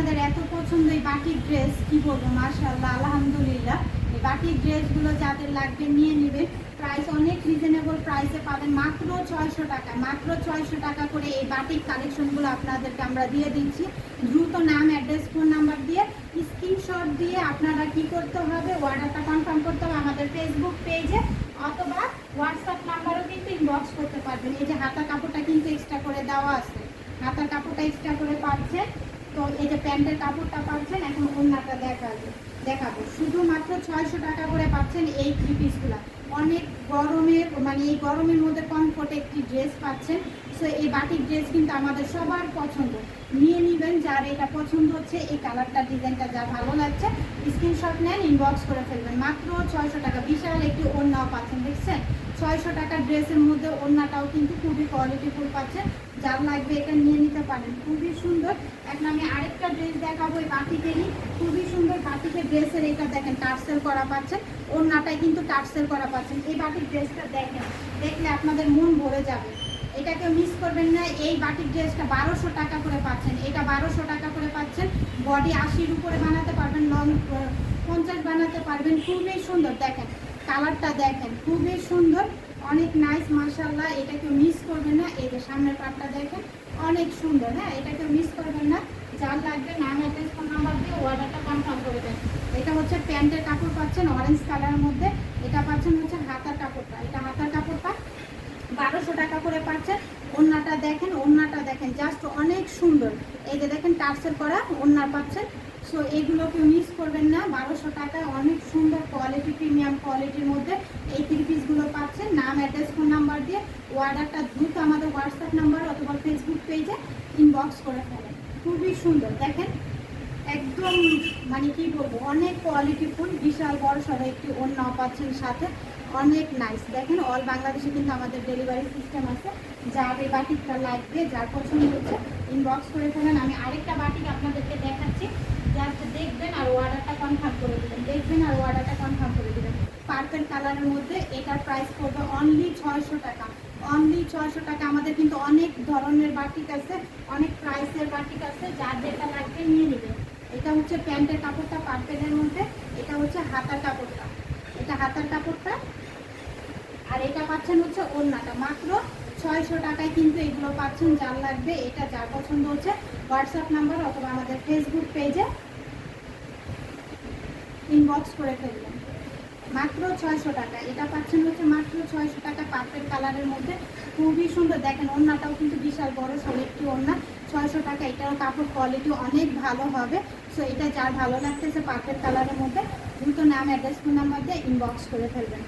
আপনাদের এত পছন্দ এই বাটিক ড্রেস কি বলব মার্শাল্লাহ আলহামদুলিল্লাহ। এই বাটিক ড্রেসগুলো যাদের লাগবে নিয়ে নেবেন। প্রাইস অনেক রিজনেবল প্রাইসে পাবেন মাত্র ছয়শো টাকা। মাত্র ছয়শো টাকা করে এই বাটিক কালেকশনগুলো আপনাদেরকে আমরা দিয়ে দিচ্ছি। দ্রুত নাম অ্যাড্রেস ফোন নাম্বার দিয়ে স্ক্রিনশট দিয়ে আপনারা কি করতে হবে অর্ডারটা কনফার্ম করতে হবে আমাদের ফেসবুক পেজে অথবা হোয়াটসঅ্যাপ নাম্বারও কিন্তু ইনবক্স করতে পারবেন। এই যে হাতা কাপড়টা কিন্তু এক্সট্রা করে দেওয়া আছে। হাতার কাপড়টা এক্সট্রা করে পাচ্ছেন তো এই যে প্যান্টের কাপড়টা পাচ্ছেন, এখন অন্যটা দেখাবে, দেখাবো। শুধুমাত্র ছয়শো টাকা করে পাচ্ছেন এই থ্রি পিসগুলো অনেক গরমের মানে এই গরমের মধ্যে কমফোর্টে একটি ড্রেস পাচ্ছেন। সো এই বাটিক ড্রেস কিন্তু আমাদের সবার পছন্দ। নিয়ে নেবেন, যার এটা পছন্দ হচ্ছে, এই কালারটা ডিজাইনটা যা ভালো লাগছে স্ক্রিনশট নেন ইনবক্স করে ফেলবেন। মাত্র ছয়শো টাকা। বিশাল একটি ওড়নাও পাচ্ছেন, দেখছেন? ছয়শো টাকা ড্রেসের মধ্যে ওড়নাটাও কিন্তু খুবই কোয়ালিটিফুল পাচ্ছেন। যার লাগবে এটা নিয়ে নিতে পারেন। খুবই সুন্দর। এখন আমি আরেকটা ড্রেস দেখাবো, এই বাটিকেরই খুবই সুন্দর বাটিকের ড্রেসের এটা দেখেন, টার্সেল করা পাচ্ছেন। ওড়নাটাই কিন্তু টার্সেল করা পাচ্ছেন। এই বাটির ড্রেসটা দেখেন। দেখলে আপনাদের মন ভরে যাবে। এটাকে মিস করবেন না। এই বাটিক ড্রেসটা বারোশো টাকা করে পাচ্ছেন। এটা বারোশো টাকা করে পাচ্ছেন। বডি আশির উপরে বানাতে পারবেন লং পঞ্চাশ বানাতে পারবেন। খুবই সুন্দর, দেখেন কালারটা দেখেন, খুবই সুন্দর। অনেক নাইস মার্শাল্লাহ এটাকে মিস করবেন না। এই যে সামনের পাটটা দেখেন, অনেক সুন্দর হ্যাঁ? এটাকে মিস করবেন না। যার লাগবে নাম অ্যাড্রেস ফোন নাম্বার দিয়ে অর্ডারটা কনফার্ম করে দেন। এটা হচ্ছে প্যান্টের কাপড় পাচ্ছেন অরেঞ্জ কালারের মধ্যে। এটা পাচ্ছেন হচ্ছে হাতার কাপড়টা। এটা হাতার বারোশো টাকা করে পাচ্ছেন ওড়নাটা দেখেন ওড়নাটা দেখেন জাস্ট অনেক সুন্দর। এই যে দেখেন, টার্সেল করা ওড়না পাচ্ছেন সো এগুলোকে মিস করবেন না, বারোশো টাকায় অনেক সুন্দর কোয়ালিটি প্রিমিয়াম কোয়ালিটির মধ্যে এই থ্রি পিসগুলো পাচ্ছেন নাম অ্যাড্রেস ফোন নাম্বার দিয়ে অর্ডারটা দ্রুত আমাদের হোয়াটসঅ্যাপ নাম্বার অথবা ফেসবুক পেজে ইনবক্স করে ফেলেন। খুবই সুন্দর, দেখেন। একদম মানে কি বলব, অনেক কোয়ালিটিফুল বিশাল বড় সড়ো একটি ওড়নাও পাচ্ছেন সাথে। অনেক নাইস দেখেন অল বাংলাদেশে কিন্তু আমাদের ডেলিভারি সিস্টেম আছে। যার এই বাটিকটা লাগবে, যার পছন্দ হচ্ছে ইনবক্স করে ফেলেন। আমি আরেকটা বাটিক আপনাদেরকে দেখাচ্ছি। জাস্ট দেখবেন আর অর্ডারটা কনফার্ম করে দেবেন। দেখবেন আর অর্ডারটা কনফার্ম করে দেবেন। পার্পেল কালারের মধ্যে এটার প্রাইস পড়বে অনলি ছয়শো টাকা। অনলি ছয়শো টাকা। আমাদের কিন্তু অনেক ধরনের বাটিক আছে, অনেক প্রাইসের বাটিক আছে। যার যেটা লাগবে নিয়ে নেবেন। এটা হচ্ছে প্যান্টের কাপড়টা পার্পেলের মধ্যে। এটা হচ্ছে হাতার কাপড়টা। এটা হাতার কাপড়টা। আর এটা পাচ্ছেন হচ্ছে ওড়নাটা। মাত্র ছয়শো টাকায় কিন্তু এগুলো পাচ্ছেন, যার লাগবে এটা, যার পছন্দ হচ্ছে হোয়াটসঅ্যাপ নাম্বার অথবা আমাদের ফেসবুক পেজে ইনবক্স করে ফেলবেন। মাত্র ছয়শো টাকা। এটা পাচ্ছেন হচ্ছে মাত্র ছয়শো টাকা পার্পেল কালারের মধ্যে। খুবই সুন্দর। দেখেন, ওড়নাটাও কিন্তু বিশাল বড় সলিডটি ওড়না। ছয়শো টাকা। এটারও কাপড় কোয়ালিটি অনেক ভালো হবে। সো এটা যার ভালো লাগতেছে পার্পেল কালারের মধ্যে, দ্রুত নাম অ্যাড্রেস ফোন নাম্বার দিয়ে ইনবক্স করে ফেলবেন।